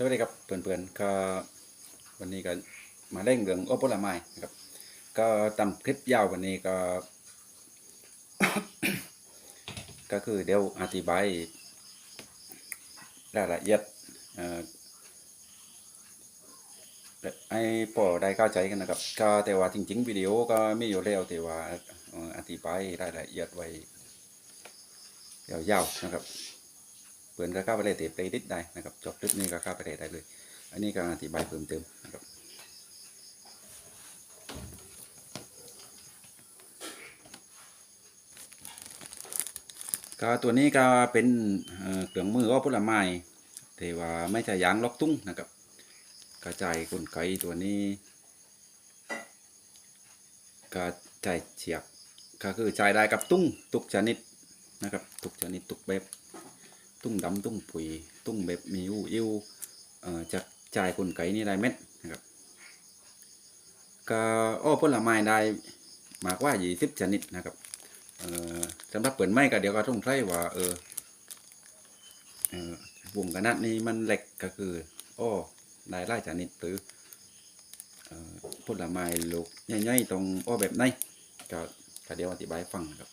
สวัสดีครับเพื่อนๆก็วันนี้ก็มาเล่นเรื่องโอผลไม้นะครับ ก็ตามคลิปยาววันนี้ก็ ก็คือเดี๋ยวอธิบายรายละเอียดเอ่อให้พอได้เข้าใจกันนะครับก็แต่ว่าจริง ๆ วิดีโอก็มีอยู่แล้วแต่ว่าอ่ออธิบายรายละเอียดไว้ยาวๆนะครับ เพื่อนก็เข้าไปเลยเตะไปดิดได้นะครับจบคลิปนี้ก็เข้าไปเลยได้เลย อันนี้ก็อธิบายเพิ่มเติมนะครับก็ตัวนี้ก็เป็นเเครื่องมือว่าผลไม้แต่ว่าไม่ใช่ยางล็อกตุ้งนะครับ กระจายกลไกตัวนี้ก็จ่ายเฉียบก็คือจ่ายได้กับตุ้งทุกชนิดนะครับทุกชนิดทุกแบบ ตุ้งดำตุ้งปุ๋ยตุ้งแบบมีอูอิวเอ่อจะจ่ายกลไกนี่ได้เม็ดนะครับก็อ้อผลไม้ได้มากว่า20ชนิดนะครับสำหรับเปิดไม้ก็เดี๋ยวก็ต้องใช้ว่าเออเอ่อวงขนาดนี้มันเหล็กก็คืออ้อได้หลายชนิดหรือผลไม้ลูกใหญ่ๆตรงอ้อแบบไหนก็ก็เดี๋ยวอธิบายฟังครับ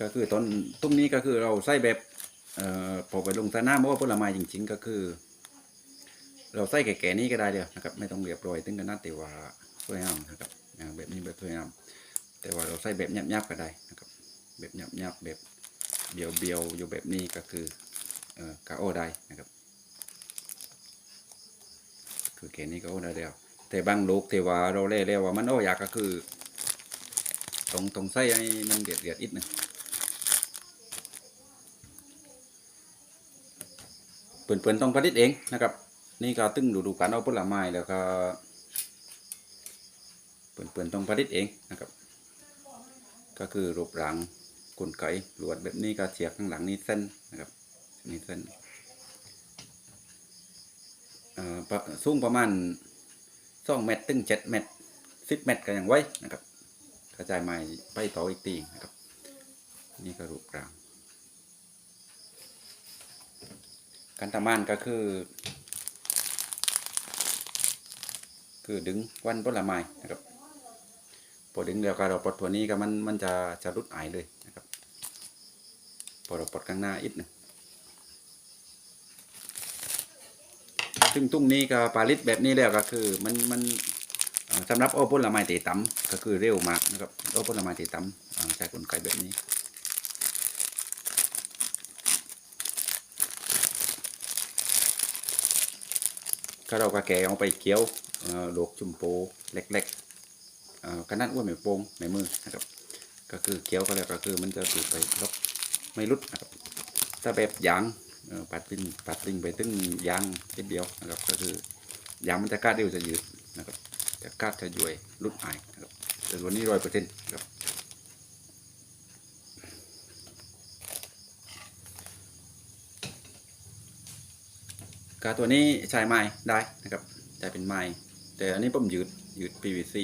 ก็คือต้นตรงนี้ก็คือเราใส่แบบเอ่อพอไปลงสนามเพราะว่าผลไม้จริง ๆ ก็คือ เราใส่แก่ๆนี้ก็ได้เดียวนะครับ ไม่ต้องเรียบร้อยถึงขนาดแต่ว่าสวยงามนะครับแบบนี้แบบสวยงามแต่ว่าเราใส่แบบหยาบๆก็ได้นะครับ แบบหยาบๆแบบเบียวๆอยู่แบบนี้ก็คือเอ่อกาโอได้นะครับ คือแค่นี้ก็โอได้แล้วแต่บางลูกแต่ว่าเราเล่แล้วว่ามันโอ้อยากก็คือตรงตรงใส่ให้มันเดือดเดือดอีกหนึง เปื่อนๆต้องผลิตเองนะครับ นี่ก็ตึ้งดูดูการเอาผลไม้แล้วก็เปื่อนๆต้องผลิตเองนะครับ ก็คือรูปร่างกลไกลวดแบบนี้ก็เฉียข้างหลังนี่เส้นนะครับนี่เส้นอ่อประสูงประมาณสองเมตรถึงเจ็ดเมตรสิบเมตรก็ยังไว้นะครับกระจายไม้ไปต่ออีกตีนะครับ นี่ก็รูปร่าง การทำงานก็คือ คือดึงวันผลไม้นะครับพอดึงเดียวกับเราปลดตัวนี้ก็มันมันจะจะรุดหายเลยนะครับพอเราปลดข้างหน้าอีกหนึงซึ่งตุ้งนี้ก็ปลาลิตแบบนี้แล้วก็คือมันมันสำหรับโอ้ผลไม้ตีต่ำก็คือเร็วมากนะครับโอ้ผลไม้ตีต่ำใช้กลไกแบบนี้ ก็เราก็แกเอาไปเคี้ยวโลกจุ่มโปเล็กๆขนาดอ้วนไม่โป่งในมือนะครับ ก็คือเคี้ยวก็แล้วก็คือมันจะถูกไปลบไม่รุดนะครับถ้าแบบยางปัดลิงปัดลิงไปตึ้งยางนิดเดียวนะครับ ก็คือยางมันจะกาดเดียวจะยืดนะครับจะกาดจะย่วยรุดหายนะครับแต่วันนี้ร้อยเปอร์เซ็นต์ครับ กาตัวนี้ใช้ไม้ได้นะครับใช้เป็นไม้แต่อันนี้ผมยืดยืด PVC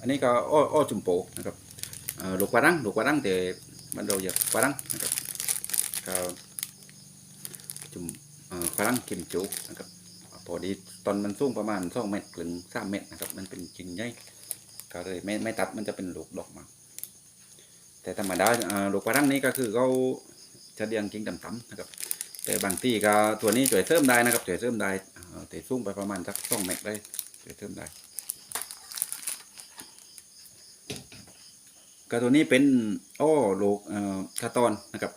อันนี้ก็อ้ออจุ่มโปนะครับลูกกวาดังลูกกวาดังแต่มันเราอยากกวาดังนะครับก็จุ่มเอ่อกวาดังกิมจุนะครับพอดีตอนมันสูงประมาณสองเมตรถึงสามเมตรนะครับมันเป็นจริงใหญ่ ก็เลยไม่ไม่ตัดมันจะเป็นลูกดอกมาแต่ธรรมดาลูกกระรังนี้ก็คือเขาจะเรียงกิ่งต่ำๆนะครับ แต่บางที่ก็ตัวนี้ช่วยเสริมได้นะครับช่วยเสริมได้อ่าแต่สูงไปประมาณสักสองเมตรได้ช่วยเสริมได้ ก็ตัวนี้เป็นโอ้ลูกคาตอนนะครับ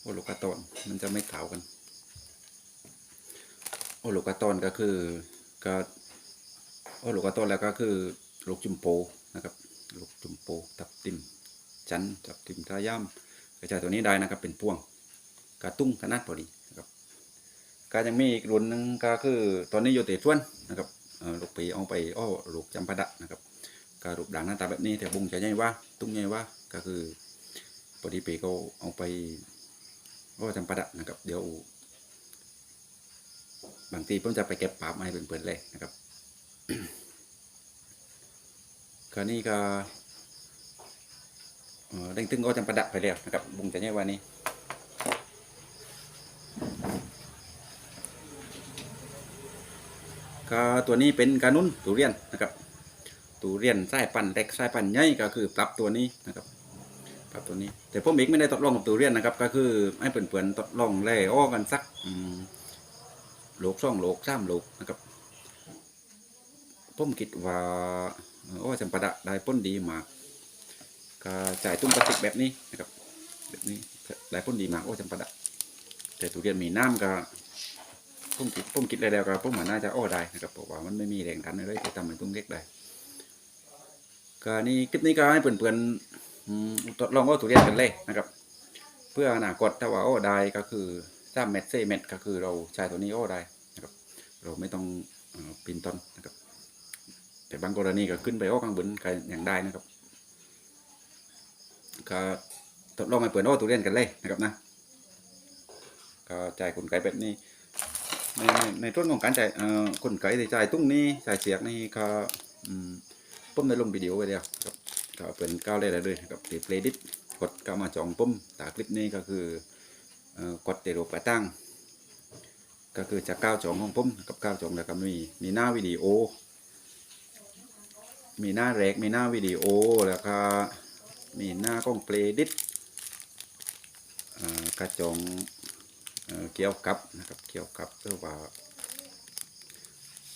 โอ้ลูกคาตอนมันจะไม่เถากัน โอ้ลูกคาตอนก็คือก็โอ้ลูกคาตอนแล้วก็คือ ลูกจุ่มโปนะครับลูกจุ่มโปตับติมจันตับติมทาย่ำกระจายตัวนี้ได้นะครับเป็นพวงกระตุ้งขนาดพอดีนะครับก็ยังมีอีกรุ่นหนึ่งก็คือตอนนี้อยู่เตะทวนนะครับลูกปีเอาไปอ้อลูกจำปาดะนะครับก็รูปด่างหน้าตาแบบนี้แต่บุงจะใหญ่ว่าตุ้งใหญ่ว่าก็คือพอดีปีก็เอาไปอ้อจำปาดะนะครับ เดี๋ยวบางทีผมจะไปเก็บปาบมาให้เพื่อนๆเลยนะครับ คราวนี้ก็เร่งตึงก็จำประดับไปแล้วนะครับบุงจะเนี่ยวันนี้ก็ตัวนี้เป็นกานุ่นตูเรียนนะครับตูเรียนไสายปั่นเล็กไสายปั่นใหญ่ก็คือปรับตัวนี้นะครับปรับตัวนี้ แต่ผมเองไม่ได้ทดลองกับตูเรียนนะครับ ก็คือให้เพื่อนๆทดลองแล่อ้อกันสักโหลกสองโหลกสามโหลกนะครับผมคิดว่า โอ้อจำปาดะได้พ้นดีมากก็จ่ายตุ้มพลาสติกแบบนี้นะครับแบบนี้ได้พ้นดีมากอ้อจำปาดะแต่ตูเรียนมีน้ำก็ผมคิดผมคิดได้แล้วก็ผมว่าน่าจะอ้อได้นะครับเพราะว่ามันไม่มีแรงดันอะไรที่ทำให้ตุ้งเล็กได้ก็นี่คลิปนี้ก็ให้เพื่อนๆทดลองอ้ทุเรียนกันเลยนะครับ เพื่ออนาคตถ้าว่าอ้ได้ก็คือถ้าเม็ดเซเม็ดก็คือเราใช้ตัวนี้โอ้ได้นะครับเราไม่ต้องปีนต้นนะครับ แต่บางกรณีก็ขึ้นไปอ้อข้างบนก็ยังได้นะครับก็ทดลองให้เพื่อนอ้อทุเรียนกันเลยนะครับนะก็จ่ายคนไกลแบบนี้ในในในต้นของการจ่ายเอ่อคนไก่จ่ายตุ้งนี้จ่ายเสียกนี่ก็อืมผมได้ลงวิดีโอไว้แล้วครับก็เป็นก้าวได้เลยนะครับติดเพลย์ดิสกดเข้ามาจองปุ่มตาคลิปนี้ก็คือเอ่อกดเตโรปะตั้งก็คือจะก้าวจองของผมกับก้าวจองแล้วก็มีมีหน้าวิดีโอ มีหน้าแรกมีหน้าวิดีโอแล้วก็มีหน้ากล้องเพลย์ดิสกระจงเเกี่ยวกับนะครับเกี่ยวกับเพื่อว่า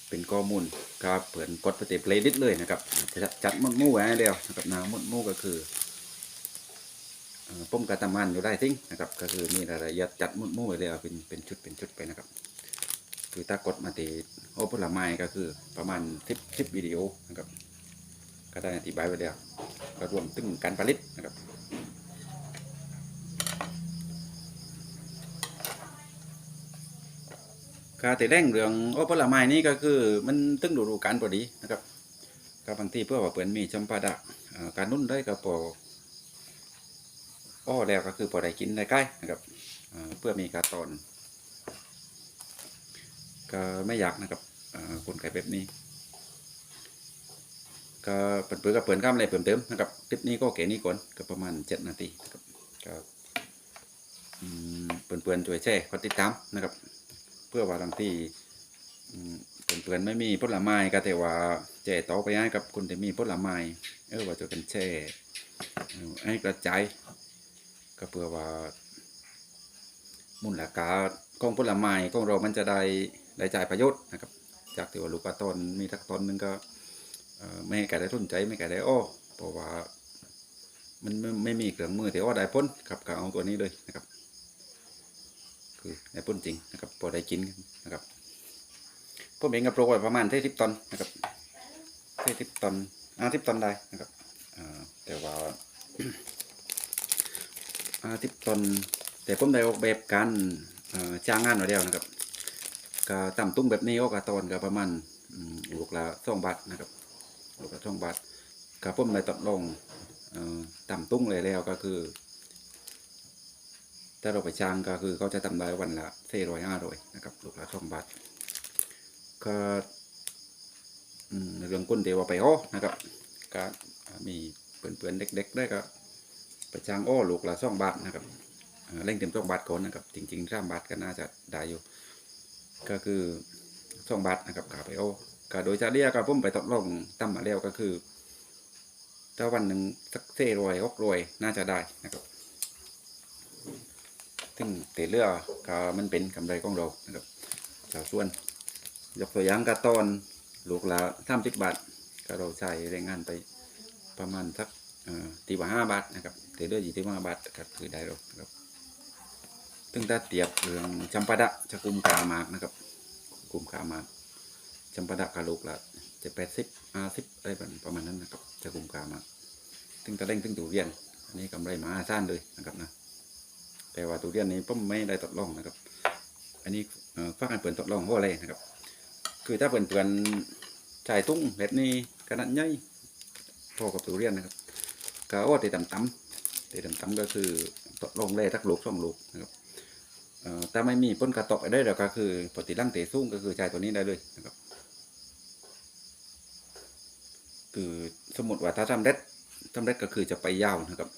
เป็นข้อมูลก็เปิดกดปติเพลย์ลิสเลยนะครับจะจัดหมดมู่ไว้ให้เดียวนะครับนาหมดมู่ก็คือเอ่อปุ่มกระตามันอยู่ได้ทิ้งนะครับ ก็คือมีรายละเอียดจัดหมดมู่ไว้แล้วเป็นเป็นชุดเป็นชุดไปนะครับคือถ้ากดมาตีโอผลไม้ก็คือประมาณทิปทิปวิดีโอนะครับ ก็ได้อธิบายไว้แล้วก็รวมถึงการผลิตนะครับก็แต่แรงเรื่องโอผลไม้นี่ก็คือมันตึงดูดูการพอดีนะครับก็บางทีเพื่อว่าเปิดมีจำปาดะการนุ่นได้ก็พออ้อแล้วก็คือพอได้กินได้ใกล้นะครับเพื่อมีการตอนก็ไม่อยากนะครับคนไก่แบบนี้ ก็เปิดเปิดก็เปิดข้ามอะไรเปิดเติมนะครับคลิปนี้ก็เก๋นี้ก่อนก็ประมาณเจ็ดนาทีนะครับก็อืมเปิดๆช่วยแชร์กดติดตามนะครับ เพื่อว่าบางที่เพื่อนๆไม่มีผลไม้ก็แต่ว่าแจกต่อไปให้กับคนที่มีผลไม้เออว่าจะเป็นแช่ให้กระจายก็เพื่อว่ามูลค่าของผลไม้ของเรามันจะได้ได้จ่ายประโยชน์นะครับ จากที่ว่าลูกกระต้นมีทักต้นหนึงก็ ไม่แก่ได้ทุนใจไม่แก่ได้อ้อเพราะว่ามันไม่ไม่มีเครื่องมือที่อ้อได้พ้นครับก็เอาตัวนี้เลยนะครับ คือได้พ้นจริงนะครับพอได้กินนะครับผมเองกับโปรไว้ประมาณเท่สิบตอนนะครับเท่สิบตอนอ่าสิบตอนได้นะครับอแต่ว่าอ่าสิบตอนแต่ผมได้ออกแบบการจ้างงานมาแล้วนะครับก็ต่ำตุ้งแบบนี้ก็กระตอนก็ประมาณอืมลูกละสองบาทนะครับ ลูกละสองบาทก็ผมได้ตกลงต่ำตุ้งเลยแล้วก็คือ ถ้าเราไปจ้างก็คือเขาจะทำได้วันละสี่ร้อยห้าร้อยนะครับลูกละสองบาทก็ในเรื่องก้นเดียวว่าไปอ้อนะครับก็มีเปื่อนๆเด็กๆได้ก็ไปจ้างอ้อลูกละสองบาทนะครับเร่งเต็มสองบาทก่อนนะครับ จริงๆสามบาทก็น่าจะได้อยู่ ก็คือสองบาทนะครับขาไปอ้อ ก็โดยจะเรียกก็ผมไปทดลองตั้มมาแล้วก็คือถ้าวันหนึ่งสักสี่ร้อยหกร้อยน่าจะได้นะครับ ซึ่งเตเรือก็มันเป็นกำไรของเรานะครับชาวส่วน ยกตัวอย่างกระตอนลูกละสามสิบบาท ก็เราใช้แรงงานไปประมาณสักตีว่าห้าบาทนะครับเตเรือยี่สิบห้าบาทก็คือได้เรานะครับซึ่งถ้าเทียบเรื่องจำปาดะจะกลุ่มกามากนะครับกลุ่มกามาก จำปาดะกับลูกละจะแปดสิบห้าสิบอะไรแบบประมาณนั้นนะครับจะกลุ่มกามาถึงตะเร่งซึ่งตูเรียน อันนี้กำไรมหาศาลเลยนะครับนะ แต่ว่าตัวเรียนนี้ผมไม่ได้ทดลองนะครับ อันนี้ฝากให้เปิดทดลองเพราะอะไรนะครับ คือถ้าเปิดเปิดจ่ายตุ้งแบบนี้ขนาดใหญ่พอกับตัวเรียนนะครับก็ว่าตีต่ำต่ำๆตีต่ำต่ำก็คือทดลองแร่ทักลูกสองลูกนะครับเอ่อถ้าไม่มีพ้นกระตอกไปได้แล้วก็คือปกติร่างเตะสูงก็คือจ่ายตัวนี้ได้เลยนะครับ คือสมมติว่าถ้าทำเร็จทำเร็จก็คือจะไปยาวนะครับ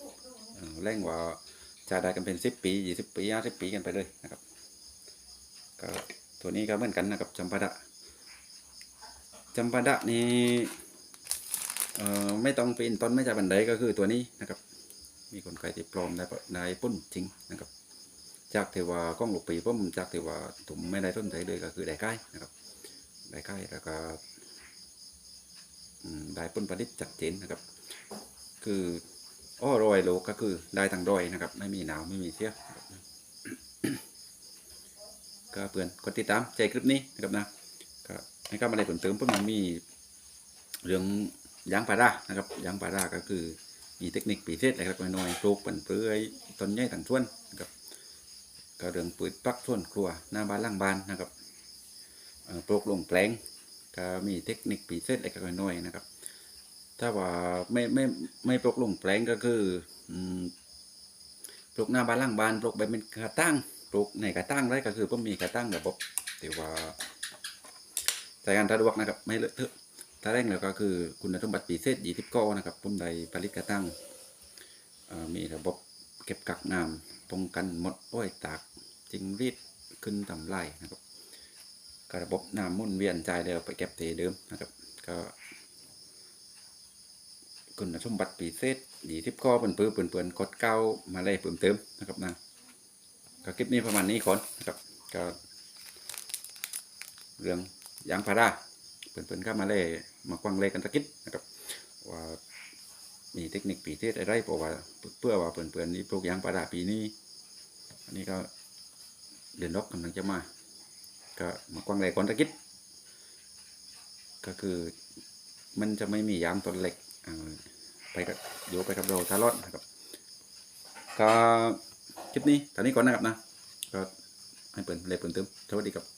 เอ่อแรงว่าจะได้กันเป็นสิบปียี่สิบปีห้าสิบปีกันไปเลยนะครับก็ตัวนี้ก็เหมือนกันนะครับจำปาดะจำปาดะนี่ไม่ต้องปีนต้นไม่จากบันไดก็คือตัวนี้นะครับ มีคนไก่ที่ปลอมได้ปะได้ปุ้นจริงนะครับ จากที่ว่ากล้องลูกปีผมจากที่ว่าถุมไม่ได้ต้นใจเลยก็คือได้ใกล้นะครับได้ใกล้แล้วก็ ได้ปุ้นประดิษฐ์จัดเจนนะครับ คืออ้อรอยโลกก็คือได้ทั้งรอยนะครับ ไม่มีหนาวไม่มีเสียก็เพื่อนกดติดตามใจคลิปนี้นะครับนะก็ให้เข้ามาอะไรเพิ่มเติมเพิ่มมันมีเรื่องยางพารานะครับยางพาราก็คือมีเทคนิคปีเศษอะไรครับน้อยปลูกเป็นเปลือยต้นใหญ่ต่างส่วนนะครับก็เรื่องปืดปักส่วนครัวหน้าบ้านหล่างบ้านนะครับปลูกลงแปลง ก็มีเทคนิคปีเศษอะไรกันน้อยนะครับ ถ้าว่าไม่ไม่ไม่ปลูกลงแปลงก็คืออืมปลูกหน้าบ้านล่างบ้านปลูกแบบเป็นกระตั้งปลูกในกระตั้งได้ก็คือผมมีกระตั้งระบบที่ว่าใช้งานสะดวกนะครับ ไม่เลอะเทอะถ้าแรกแล้วก็คือคุณสมบัติปีเศษยี่สิบก้อนะครับผมได้ผลิตกระตั้งมีระบบเก็บกักน้ำป้องกันหมดอ้อยตากจิงรีดขึ้นทำไรนะครับ ก็ระบบน้ำมุ่นเวียนใจายแล้วไปเก็บเทเดิมนะครับ ก็คุณสมบัติปีเศษดีทิพข้อเปิ่นปื้อเปิ่นเปิ่นกดเก้ามาเลยเพิ่มเติมนะครับนะก็คลิปนี้ประมาณนี้ก่อนนะครับก็เรื่องยางพาราเปิ่นเปิ่นก็มาเลยมากวางเลยกันตะกิดนะครับว่ามีเทคนิคปีเศษอะไรเพราะว่าเพื่อว่าเปิ่นเปิ่นนี่ปลูกยางพาราปีนี้ อันนี้ก็เดือนรกกำลังจะมา ก็มากวางเลยก่อนตะกิดก็คือมันจะไม่มียางต้นเหล็กไปกับโยไปกับเราตลอดนะครับก็คลิปนี้ตอนนี้ก่อนนะครับนะก็ให้เปิดเลยเปิดเติมสวัสดีครับ